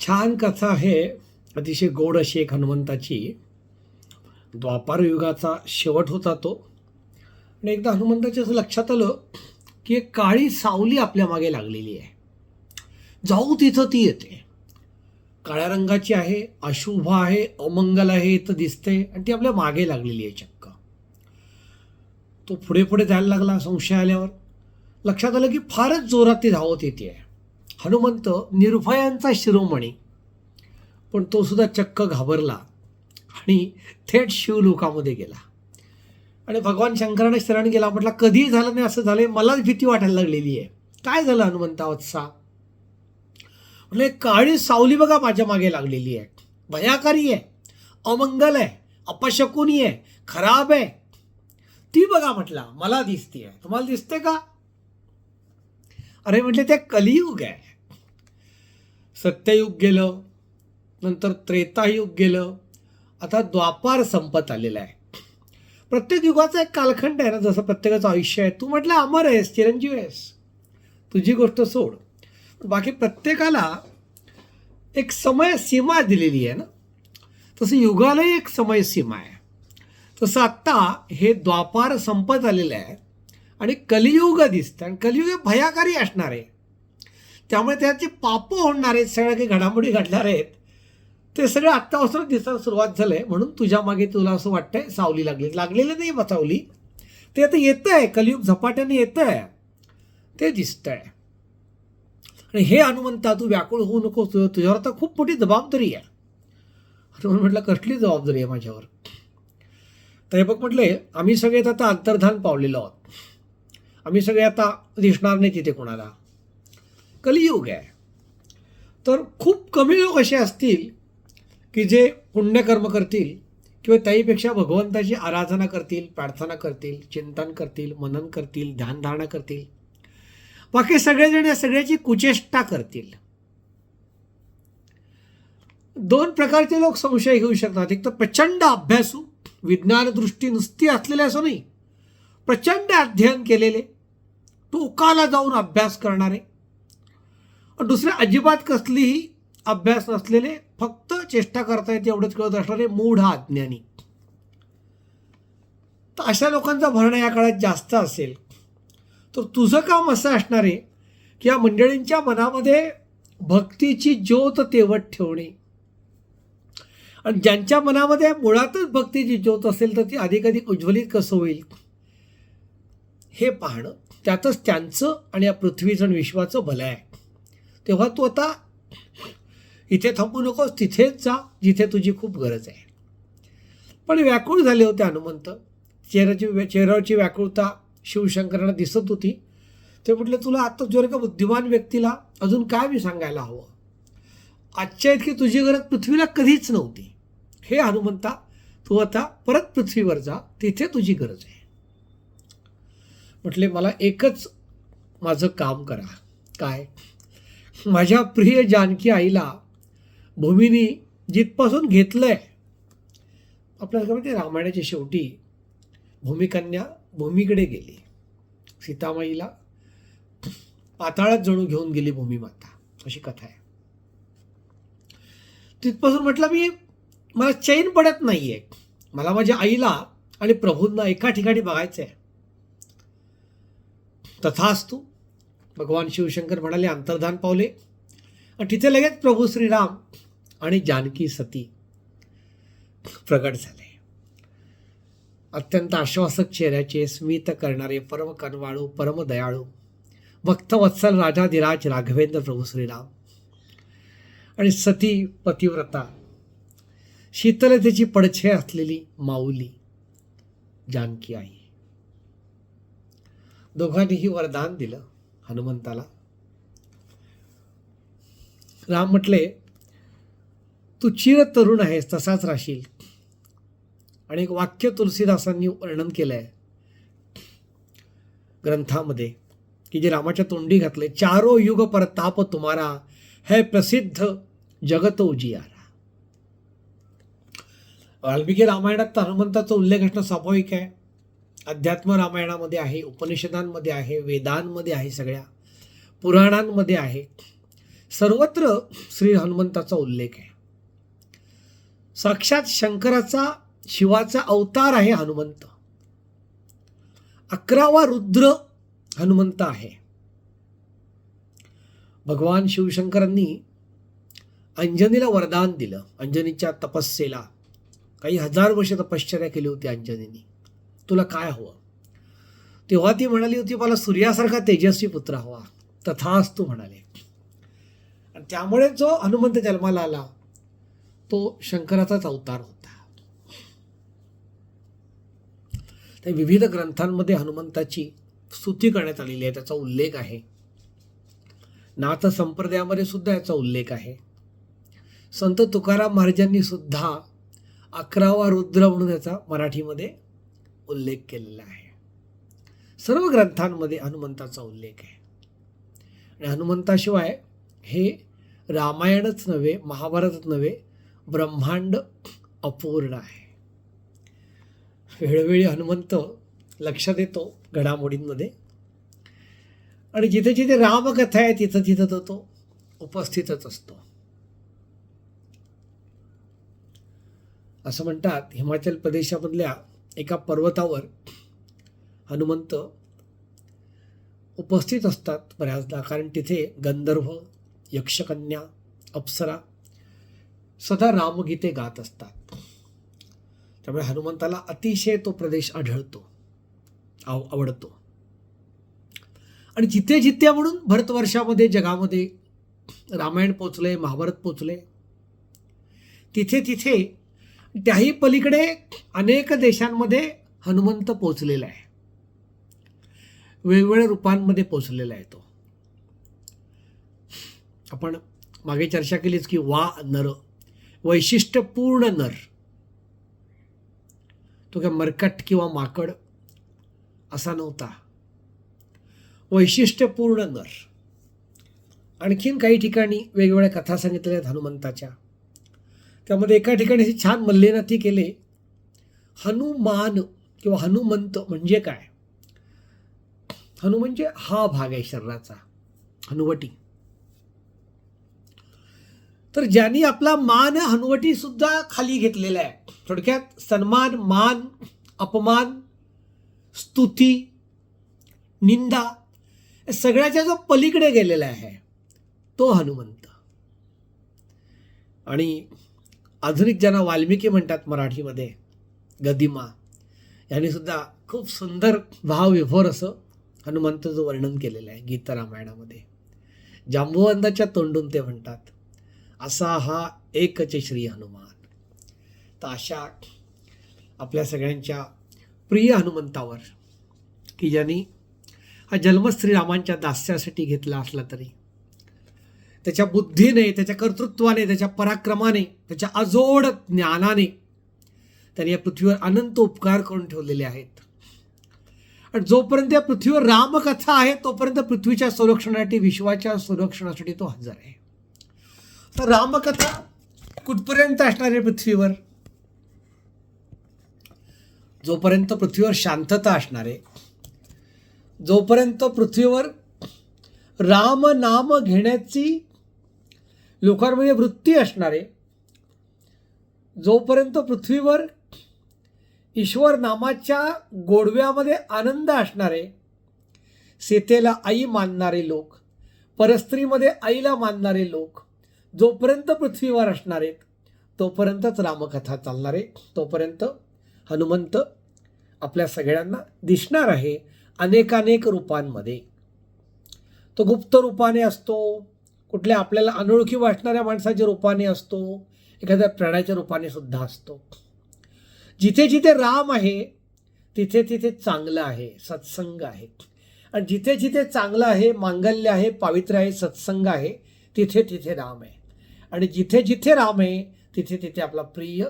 छान कथा आहे. अतिशय गोड अशी एक हनुमंताची. द्वापार युगाचा शेवट होता तो. आणि एकदा हनुमंताच्या असं लक्षात आलं की एक काळी सावली आपल्या मागे लागलेली आहे. जाऊ तिथं ती येते. काळ्या रंगाची आहे अशुभ आहे अमंगल आहे इथं दिसते. आणि ती आपल्या मागे लागलेली आहे चक्क. तो पुढे पुढे जायला लागला संशय आल्यावर. लक्षात आलं की फारच जोरात ती धावत येते. आहे हनुमंत निर्भयांचा शिरोमणी. पण तो सुद्धा चक्क घाबरला आणि थेट शिवलोकामध्ये गेला. आणि भगवान शंकराने शरण गेला. म्हटला कधीही झालं नाही असं झालंय. मलाच भीती वाटायला लागलेली आहे. काय झालं हनुमंतावत्सा म्हटलं एक काळी सावली बघा माझ्या मागे लागलेली आहे. भयाकारी आहे. अमंगल आहे. अपशकुनी आहे. खराब आहे. ती बघा म्हटला मला दिसते आहे तुम्हाला दिसते का? अरे म्हटले ते कलियुग आहे. सत्ययुग गेलं नंतर त्रेतायुग गेलं आता द्वापार संपत आलेला आहे. प्रत्येक युगाचा एक कालखंड आहे ना जसं प्रत्येकाचं आयुष्य आहे. तू म्हटलं अमर आहेस चिरंजीव आहेस. तुझी गोष्ट सोड. बाकी प्रत्येकाला एक समय सीमा दिलेली आहे ना. तसं युगालाही एक समय सीमा आहे. तसं आत्ता हे द्वापार संपत आलेलं आहे. आणि कलियुग दिसतं आणि कलियुग हे भयाकारी असणार. आहे त्यामुळे त्याचे पाप होणार आहेत सगळ्या काही घडामोडी घडणार आहेत. ते सगळं आत्तापासून दिसायला सुरुवात झालंय म्हणून तुझ्या मागे तुला असं वाटतंय सावली लागली. लागलेलं नाही बा सावली. ते आता येतं आहे कलियुग झपाट्याने येतं आहे ते दिसतंय. आणि हे हनुमंता तू व्याकुळ होऊ नको तुझ्यावर आता खूप मोठी जबाबदारी आहे. हनुमान म्हटलं कसली जबाबदारी आहे माझ्यावर? तर हे बघ म्हटले आम्ही सगळे आता अंतर्धान पावलेलो आहोत. आम्ही सगळे आता दिसणार नाही तिथे कोणाला. कलियुग आहे. तर खूप कमी लोक असे असतील की जे पुण्यकर्म करतील किंवा त्याहीपेक्षा भगवंताची आराधना करतील प्रार्थना करतील चिंतन करतील मनन करतील ध्यानधारणा करतील. बाकी सगळेजण या सगळ्याची कुचेष्टा करतील. दोन प्रकारचे लोक संशय घेऊ शकतात. एक तर प्रचंड अभ्यासू विज्ञानदृष्टी नुसती असलेले असो नाही प्रचंड अध्ययन केलेले टोकाला जाऊन अभ्यास करणारे दुसरे अजिबात कसलीही अभ्यास नसलेले फक्त चेष्टा करता येते एवढंच कळत असणारे मूढ अज्ञानी. तर अशा लोकांचा भरणा या काळात जास्त असेल. तर तुझं काम असं असणार आहे की या मंडळींच्या मनामध्ये भक्तीची ज्योत तेवत ठेवणे. आणि ज्यांच्या मनामध्ये मुळातच भक्तीची ज्योत असेल तर ती अधिकाधिक उज्ज्वलित कसं होईल? हे पाहणं. त्यातच त्यांचं आणि या पृथ्वीचं आणि विश्वाचं भलं आहे. तेव्हा तू आता इथे थांबू नकोस तिथेच जा जिथे तुझी खूप गरज आहे. पण व्याकुळ झाले होते हनुमंत. चेहऱ्याची चेहऱ्यावरची व्याकुळता शिवशंकरांना दिसत होती. ते म्हटलं तुला आता जर का बुद्धिमान व्यक्तीला अजून काय मी सांगायला हवं? आजच्या इतकी तुझी गरज पृथ्वीला कधीच नव्हती. हे हनुमंता तू आता परत पृथ्वीवर जा तिथे तुझी गरज आहे. म्हटले मला एकच माझं काम करा. काय? माझ्या प्रिय जानकी आईला भूमीनी जिथपासून घेतलं आहे आपल्याला माहिती रामायणाच्या शेवटी भूमिकन्या भूमीकडे गेली. सीतामाईला पाताळात जणू घेऊन गेली भूमीमाता अशी कथा आहे. तिथपासून म्हटलं मी मला चैन पडत नाही आहे मला माझ्या आईला आणि प्रभूंना एका ठिकाणी बघायचं आहे तथास्तू भगवान शिवशंकर म्हणाले अंतर्धान पावले. आणि तिथे लगेच प्रभू श्रीराम आणि जानकी सती प्रगट झाले. अत्यंत आश्वासक चेहऱ्याचे स्मित करणारे परम कनवाळू परम दयाळू भक्तवत्सल राजाधिराज राघवेंद्र प्रभू श्रीराम आणि सती पतिव्रता शीतलतेची पडछे असलेली माऊली जानकी आई. दोघांनीही वरदान दिलं. हनुमंताला. राम म्हटले तू चिर तरुण आहेस तसाच राहशील. आणि एक वाक्य तुलसीदासांनी वर्णन केलं आहे ग्रंथामध्ये की जे रामाच्या तोंडी घातले चारो युग परताप तुम्हारा है प्रसिद्ध जगत उजियारा वाल्मिकी रामायणात तर हनुमंताचा उल्लेख असणं स्वाभाविक आहे. अध्यात्म रामायणामध्ये आहे उपनिषदांमध्ये आहे वेदांमध्ये आहे सगळ्या पुराणांमध्ये आहे. सर्वत्र श्री हनुमंताचा उल्लेख आहे. साक्षात शंकराचा शिवाचा अवतार आहे हनुमंत. अकरावा रुद्र हनुमंत आहे. भगवान शिवशंकरांनी अंजनीला वरदान दिलं. अंजनीच्या तपस्येला. काही हजार वर्ष तपश्चर्या केली होती अंजनीनी. तुला काय हवं? तेव्हा ती म्हणाली होती मला सूर्यासारखा तेजस्वी पुत्र हवा. तथाच तू म्हणाले. आणि त्यामुळे जो हनुमंत जन्माला आला तो शंकराचाच अवतार होता. त्या विविध ग्रंथांमध्ये हनुमंताची स्तुती करण्यात आलेली आहे त्याचा उल्लेख आहे. नाथ संप्रदायामध्ये सुद्धा याचा उल्लेख आहे. संत तुकाराम महाराजांनी सुद्धा अकरावा रुद्र म्हणून याचा मराठीमध्ये उल्लेख केलेला आहे. सर्व ग्रंथांमध्ये हनुमंताचा उल्लेख आहे. आणि हनुमंताशिवाय हे रामायणच नव्हे महाभारतच नव्हे ब्रह्मांड अपूर्ण आहे. वेळोवेळी हनुमंत लक्षात येतो घडामोडींमध्ये. आणि जिथे जिथे रामकथा आहे तिथं तिथं तर तो उपस्थितच असतो. असं म्हणतात हिमाचल प्रदेशामधल्या एका पर्वतावर हनुमंत उपस्थित असतात बऱ्याचदा. कारण तिथे गंधर्व यक्षकन्या अप्सरा सदा रामगीते गात असतात. त्यामुळे हनुमंताला अतिशय तो प्रदेश आढळतो आव आवडतो. आणि जिथे जिथे म्हणून भरतवर्षामध्ये जगामध्ये रामायण पोचले महाभारत पोचले तिथे तिथे त्याही पलीकडे अनेक देशांमध्ये हनुमंत पोचलेला आहे. वेगवेगळ्या रूपांमध्ये पोचलेला आहे तो. आपण मागे चर्चा केलीच की वा नर वैशिष्ट्यपूर्ण नर. तो काय मरकट किंवा माकड असा नव्हता. वैशिष्ट्यपूर्ण नर. आणखीन काही ठिकाणी वेगवेगळ्या कथा सांगितलेल्या आहेत हनुमंताच्या. त्यामध्ये एका ठिकाणी असे छान मल्लेनाथी केले. हनुमान किंवा हनुमंत म्हणजे काय? हनु म्हणजे हा भाग आहे शरीराचा हनुवटी. तर ज्यांनी आपला मान हनुवटी सुद्धा खाली घेतलेला आहे थोडक्यात सन्मान मान अपमान स्तुती निंदा या सगळ्याच्या जो पलीकडे गेलेला आहे तो हनुमंत. आणि आधुनिक ज्यांना वाल्मिकी म्हणतात मराठीमध्ये गदिमा यांनी सुद्धा खूप सुंदर भावविभोर असं हनुमंताचं वर्णन केलेलं आहे गीत रामायणामध्ये. जांबुवंताच्या तोंडून ते म्हणतात असा हा एकच श्री हनुमान. तर अशा आपल्या सगळ्यांच्या प्रिय हनुमंतावर की ज्यांनी हा जन्म श्रीरामांच्या दास्यासाठी घेतला असला तरी त्याच्या बुद्धीने त्याच्या कर्तृत्वाने त्याच्या पराक्रमाने त्याच्या अजोड ज्ञानाने त्यांनी या पृथ्वीवर अनंत उपकार करून ठेवलेले आहेत. आणि जोपर्यंत या पृथ्वीवर रामकथा आहे तोपर्यंत पृथ्वीच्या संरक्षणासाठी विश्वाच्या संरक्षणासाठी तो हजर आहे. तर रामकथा कुठपर्यंत असणार आहे पृथ्वीवर? जोपर्यंत पृथ्वीवर शांतता असणार आहे जोपर्यंत पृथ्वीवर राम नाम घेण्याची लोकांमध्ये वृत्ती असणारे जोपर्यंत पृथ्वीवर ईश्वर नामाच्या गोडव्यामध्ये आनंद असणारे सीतेला आई मानणारे लोक परस्त्रीमध्ये आईला मानणारे लोक जोपर्यंत पृथ्वीवर असणार आहेत तोपर्यंतच रामकथा चालणार आहे तोपर्यंत हनुमंत आपल्या सगळ्यांना दिसणार आहे अनेकानेक रूपांमध्ये. तो गुप्त रूपाने असतो कुठल्या आपल्याला अनोळखी वाटणाऱ्या माणसाच्या रूपाने असतो एखाद्या प्राण्याच्या रूपाने सुद्धा असतो. जिथे जिथे राम आहे तिथे तिथे चांगलं आहे सत्संग आहे. आणि जिथे जिथे चांगलं आहे मांगल्य आहे पावित्र्य आहे सत्संग आहे तिथे तिथे राम आहे. आणि जिथे जिथे राम आहे तिथे तिथे आपला प्रिय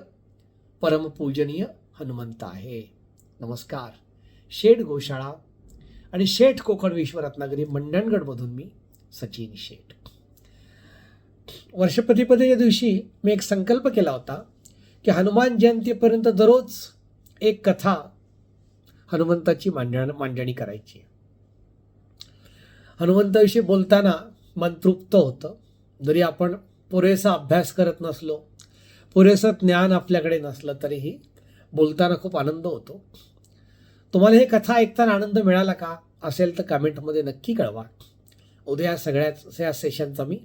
परमपूजनीय हनुमंत आहे. नमस्कार. शेठ गोशाळा आणि शेठ कोकण विश्वरत्नागिरी मंडणगडमधून मी सचिन शेठ. वर्षप्रतिपदेच्या दिवशी मी एक संकल्प केला होता की हनुमान जयंतीपर्यंत दररोज एक कथा हनुमंताची मांडण मांडणी करायची. हनुमंताविषयी बोलताना मन तृप्त होतं. जरी आपण पुरेसा अभ्यास करत नसलो पुरेसं ज्ञान आपल्याकडे नसलं तरीही बोलताना खूप आनंद होतो. तुम्हाला हे कथा ऐकताना आनंद मिळाला का? असेल तर कमेंटमध्ये नक्की कळवा. उद्या सगळ्याच या सेशनचा मी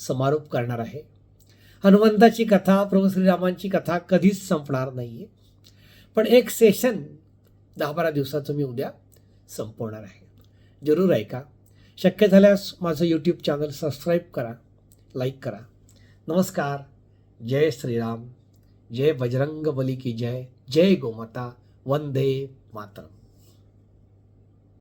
समारोप करणार आहे. हनुमंताची कथा प्रभू श्रीरामांची कथा कधीच संपणार नाही आहे पण एक सेशन दहा बारा दिवसाचं मी उद्या संपवणार आहे. जरूर ऐका. शक्य झाल्यास माझं यूट्यूब चॅनल सबस्क्राईब करा लाईक करा. नमस्कार. जय श्रीराम. जय बजरंग बली की जय. जय गोमाता. वंदे मातरम.